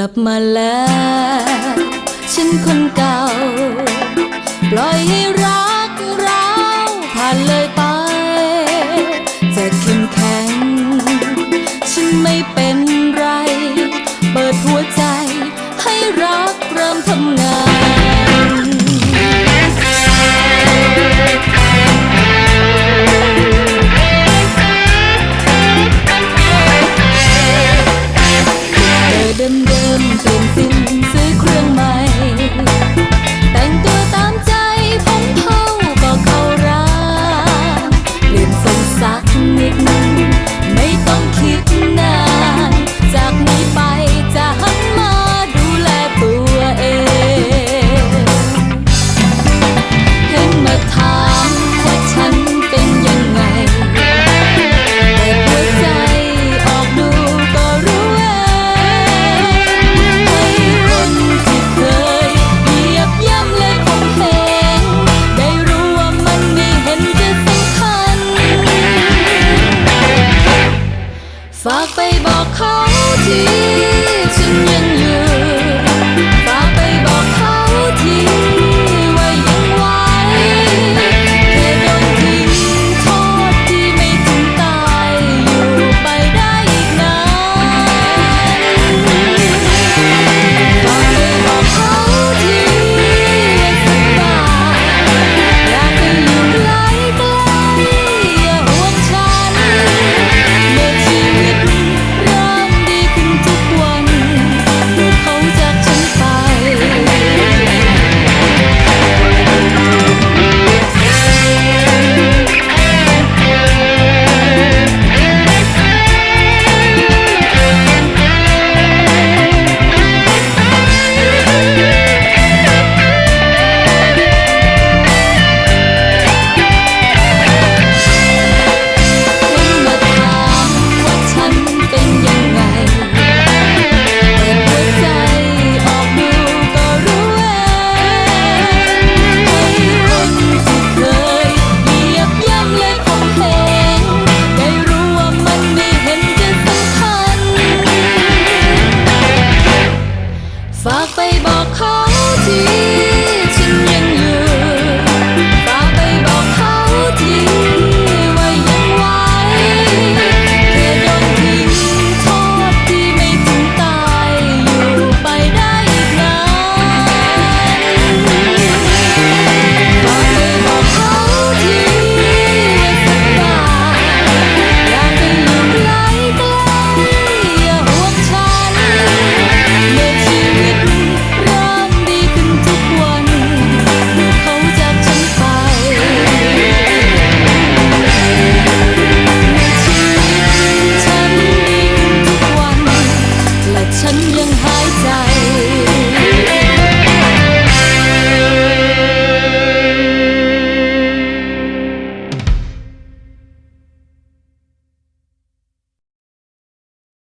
ลับมาแล้ว ฉันคนเก่า ปล่อยให้รักเราผ่านเลยไป จะเข้มแข็ง ฉันไม่เป็น ฝากไปบอกเขาที่ฉันยังอยู่